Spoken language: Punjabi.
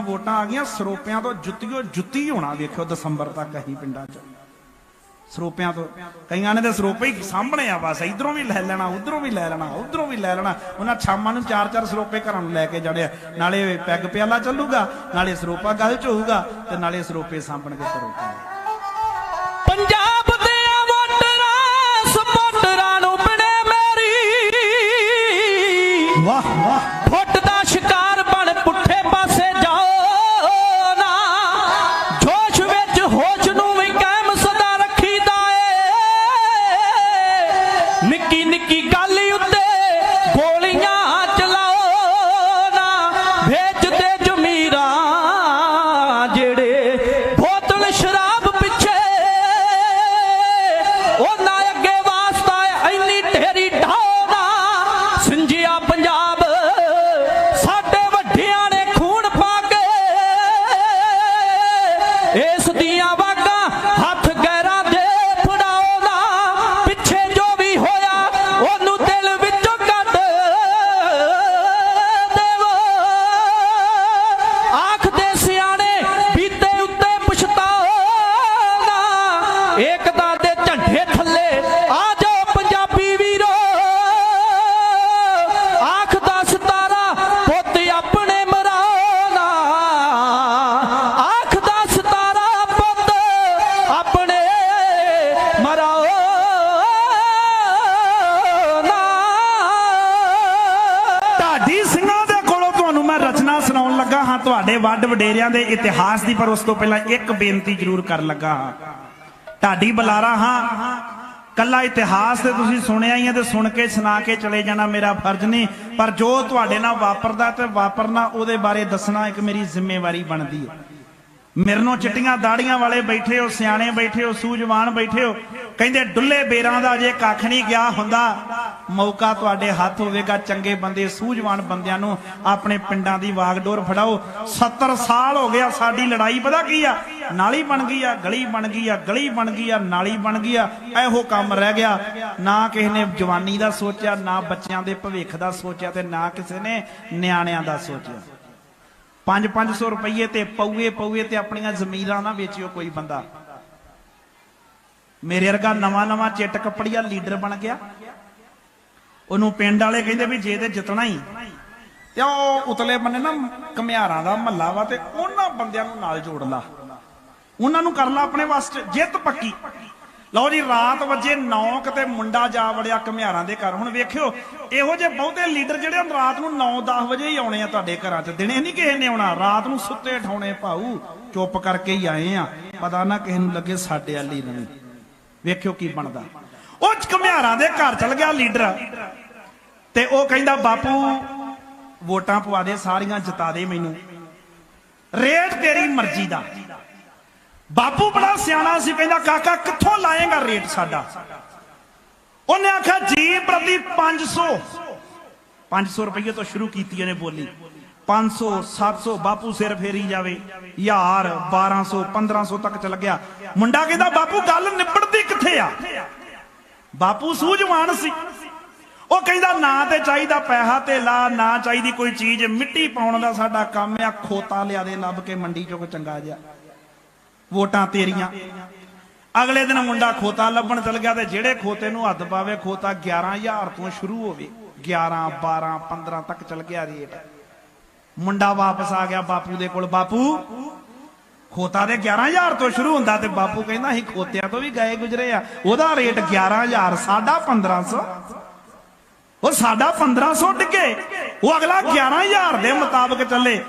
ਵੋਟਾਂ ਆ ਗਈਆਂ ਸਰੋਪਿਆਂ ਤੋਂ ਜੁੱਤੀਓ ਜੁੱਤੀ ਹੋਣਾ ਵੇਖਿਓ ਦਸੰਬਰ ਤੱਕ ਅਸੀਂ ਪਿੰਡਾਂ 'ਚ। ਸਰੋਪਿਆਂ ਤੋਂ ਕਈਆਂ ਨੇ ਤੇ ਸਰੋਪੇ ਹੀ ਸਾਹਮਣੇ ਆ ਬਸ ਇਧਰੋਂ ਵੀ ਲੈ ਲੈਣਾ ਉਧਰੋਂ ਵੀ ਲੈ ਲੈਣਾ ਉਧਰੋਂ ਵੀ ਲੈ ਲੈਣਾ। ਉਹਨਾਂ ਸ਼ਾਮਾਂ ਨੂੰ ਚਾਰ ਚਾਰ ਸਰੋਪੇ ਘਰਾਂ ਨੂੰ ਲੈ ਕੇ ਜਾਣੇ ਆ। ਨਾਲੇ ਪੈਗ ਪਿਆਲਾ ਚੱਲੂਗਾ ਨਾਲੇ ਸਰੋਪਾ ਗੱਲ ਚ ਹੋਊਗਾ ਤੇ ਨਾਲੇ ਸਰੋਪੇ ਸਾਂਭਣ ਕੇ ਕਰੋਗੇ ਪੰਜਾਬ ਦੇ ਵੋਟਰਾਂ ਸਪੋਰਟਰਾਂ ਨੂੰ ਬਣੇ ਮੇਰੀ। ਵਾਹ ਵਾਹ। ਸਿੰਜਿਆ ਪੰਜਾਬ। ਸਾਡੇ ਵੱਡਿਆਂ ਨੇ ਖੂਨ ਪਾ ਕੇ ਇਸ ਦੀਆਂ ਵਾਗਾਂ ਹੱਥ ਗੈਰਾਂ ਦੇ ਫੜਾਉਣਾ ਪਿੱਛੇ ਜੋ ਵੀ ਹੋਇਆ, ਉਹਨੂੰ ਦਿਲ ਵਿੱਚੋਂ ਕੱਢ ਦੇਵੋ। ਆਖਦੇ ਸਿਆਣੇ ਬੀਤੇ ਉੱਤੇ ਪਛਤਾਉਣਾ ਏਕਤਾ ਲੱਗਾ ਹਾਂ ਤੁਹਾਡੇ ਵੱਡ ਵਡੇਰਿਆਂ ਦੇ ਇਤਿਹਾਸ ਦੀ, ਪਰ ਉਸ ਤੋਂ ਪਹਿਲਾਂ ਇੱਕ ਬੇਨਤੀ ਜ਼ਰੂਰ ਕਰਨ ਲੱਗਾ ਹਾਂ। ਢਾਡੀ ਬੁਲਾਰਾ ਹਾਂ। ਕੱਲਾ ਇਤਿਹਾਸ ਤੇ ਤੁਸੀਂ ਸੁਣਿਆ ਹੀ ਹੈ ਤੇ ਸੁਣ ਕੇ, ਸੁਣਾ ਕੇ ਚਲੇ ਜਾਣਾ ਮੇਰਾ ਫਰਜ਼ ਨਹੀਂ। ਪਰ ਜੋ ਤੁਹਾਡੇ ਨਾਲ ਵਾਪਰਦਾ ਤੇ ਵਾਪਰਨਾ, ਉਹਦੇ ਬਾਰੇ ਦੱਸਣਾ ਇੱਕ ਮੇਰੀ ਜ਼ਿੰਮੇਵਾਰੀ ਬਣਦੀ ਹੈ। ਮੇਰੇ ਨੂੰ ਚਿੱਟੀਆਂ ਦਾੜੀਆਂ ਵਾਲੇ ਬੈਠੇ ਹੋ, ਸਿਆਣੇ ਬੈਠੇ ਹੋ, ਸੂਝਵਾਨ ਬੈਠੇ ਹੋ, ਕਹਿੰਦੇ ਡੁੱਲੇ ਬੇਰਾਂ ਦਾ ਜੇ ਕੱਖ ਨਹੀਂ ਗਿਆ ਹੁੰਦਾ। ਮੌਕਾ ਤੁਹਾਡੇ ਹੱਥ ਹੋਵੇਗਾ, ਚੰਗੇ ਬੰਦੇ, ਸੂਝਵਾਨ ਬੰਦਿਆਂ ਨੂੰ ਆਪਣੇ ਪਿੰਡਾਂ ਦੀ ਵਾਗਡੋਰ ਫੜਾਓ। 70 ਸਾਲ ਹੋ ਗਿਆ ਸਾਡੀ ਲੜਾਈ, ਪਤਾ ਕੀ ਆ? ਨਾਲੀ ਬਣ ਗਈ ਆ, ਗਲੀ ਬਣ ਗਈ ਆ, ਗਲੀ ਬਣ ਗਈ ਆ, ਨਾਲੀ ਬਣ ਗਈ ਆ, ਇਹੋ ਕੰਮ ਰਹਿ ਗਿਆ। ਨਾ ਕਿਸੇ ਨੇ ਜਵਾਨੀ ਦਾ ਸੋਚਿਆ, ਨਾ ਬੱਚਿਆਂ ਦੇ ਭਵਿੱਖ ਦਾ ਸੋਚਿਆ ਤੇ ਨਾ ਕਿਸੇ ਨੇ ਨਿਆਣਿਆਂ ਦਾ ਸੋਚਿਆ। 5-500 ਰੁਪਏ ਤੇ ਪਊਏ ਪਊਏ ਤੇ ਆਪਣੀਆਂ ਜ਼ਮੀਰਾਂ ਨਾ ਵੇਚਿਓ ਕੋਈ ਬੰਦਾ। ਮੇਰੇ ਵਰਗਾ ਨਵਾਂ ਨਵਾਂ ਚਿੱਟ ਕੱਪੜੀਆ ਲੀਡਰ ਬਣ ਗਿਆ। ਉਹਨੂੰ ਪਿੰਡ ਵਾਲੇ ਕਹਿੰਦੇ ਵੀ ਜੇ ਤੇ ਜਿੱਤਣਾ ਹੀ। ਤੇ ਉਹ ਉਤਲੇ ਬੰਨੇ ਨਾ ਘਮਿਆਰਾਂ ਦਾ ਮਹੱਲਾ ਵਾ ਤੇ ਉਹਨਾਂ ਬੰਦਿਆਂ ਨੂੰ ਨਾਲ ਜੋੜ ਲਾ। ਉਹਨਾਂ ਨੂੰ ਕਰ ਲਾ ਆਪਣੇ ਵਾਸਤੇ ਜਿੱਤ ਪੱਕੀ। ਲਓ ਜੀ, ਰਾਤ ਵਜੇ 9 ਕਿਤੇ ਮੁੰਡਾ ਜਾ ਵੜਿਆ ਘਮਿਆਰਾਂ ਦੇ ਘਰ। ਹੁਣ ਵੇਖਿਓ, ਇਹੋ ਜਿਹੇ ਬਹੁਤੇ ਲੀਡਰ ਜਿਹੜੇ ਹੁਣ ਰਾਤ ਨੂੰ 9-10 ਵਜੇ ਹੀ ਆਉਣੇ ਆ ਤੁਹਾਡੇ ਘਰਾਂ 'ਚ। ਦਿਨੇ ਨਹੀਂ ਕਿਸੇ ਨੇ ਆਉਣਾ, ਰਾਤ ਨੂੰ ਸੁੱਤੇ ਠਾਉਣੇ ਭਾਊ। ਚੁੱਪ ਕਰਕੇ ਹੀ ਆਏ ਆ। ਪਤਾ ਨਾ ਕਿਸੇ ਨੂੰ ਲੱਗੇ ਸਾਡੇ ਵਾਲੀ ਨਹੀਂ ਵੇਖਿਓ ਕੀ ਬਣਦਾ। ਉਹ ਘਮਿਆਰਾਂ ਦੇ ਘਰ ਚਲ ਗਿਆ ਲੀਡਰ। ਤੇ ਉਹ ਕਹਿੰਦਾ, ਬਾਪੂ, ਵੋਟਾਂ ਪਵਾ ਦੇ, ਸਾਰੀਆਂ ਜਿਤਾ ਦੇ ਮੈਨੂੰ। ਰੇਟ ਤੇਰੀ ਮਰਜ਼ੀ ਦਾ। ਬਾਪੂ ਬੜਾ ਸਿਆਣਾ ਸੀ, ਕਹਿੰਦਾ, ਕਾਕਾ, ਕਿੱਥੋਂ ਲਾਏਗਾ ਰੇਟ ਸਾਡਾ? ਉਹਨੇ ਆਖਿਆ, ਜੀ ਪ੍ਰਤੀ 500 500 ਰੁਪਏ ਤੋਂ ਸ਼ੁਰੂ ਕੀਤੀ ਉਹਨੇ ਬੋਲੀ। 500 700 ਬਾਪੂ ਸਿਰ ਫੇਰੀ ਜਾਵੇ। ਯਾਰ 1200 1500 ਤੱਕ ਚਲ ਗਿਆ। ਮੁੰਡਾ ਕਹਿੰਦਾ, ਬਾਪੂ, ਗੱਲ ਨਿਬੜਦੀ ਕਿੱਥੇ ਆ? ਬਾਪੂ ਸੂਝਵਾਨ ਸੀ। ਉਹ ਕਹਿੰਦਾ, ਨਾ ਤੇ ਚਾਹੀਦਾ ਪੈਸਾ ਤੇ ਲਾ, ਨਾ ਚਾਹੀਦੀ ਕੋਈ ਚੀਜ਼। ਮਿੱਟੀ ਪਾਉਣ ਦਾ ਸਾਡਾ ਕੰਮ ਆ, ਖੋਤਾ ਲਿਆ ਦੇ ਲੱਭ ਕੇ ਮੰਡੀ ਚੋਂ ਕੋਈ ਚੰਗਾ ਜਿਹਾ। ਵੋਟਾਂ ਤੇਰੀਆਂ। ਅਗਲੇ ਦਿਨ ਮੁੰਡਾ ਖੋਤਾ ਲੱਭਣ ਚਲ ਗਿਆ ਤੇ ਜਿਹੜੇ ਖੋਤੇ ਨੂੰ ਹੱਦ ਪਾਵੇ, ਖੋਤਾ 11000 ਤੋਂ ਸ਼ੁਰੂ ਹੋਵੇ। 11 12 15 ਤੱਕ ਚਲ ਗਿਆ ਰੇਟ। ਮੁੰਡਾ ਵਾਪਸ ਆ ਗਿਆ ਬਾਪੂ ਦੇ ਕੋਲ। ਬਾਪੂ, ਖੋਤਾ ਦੇ 11000 ਤੋਂ ਸ਼ੁਰੂ ਹੁੰਦਾ ਤੇ ਬਾਪੂ ਕਹਿੰਦਾ, ਅਸੀਂ ਖੋਤਿਆਂ ਤੋਂ ਵੀ ਗਏ ਗੁਜਰੇ ਆ। ਉਹਦਾ ਰੇਟ 11000 ਸਾਡਾ 1500 ਉਹ ਸਾਡਾ 1500 ਡਿੱਗੇ। ਉਹ ਅਗਲਾ 11000 ਦੇ ਮੁਤਾਬਕ ਚੱਲੇ।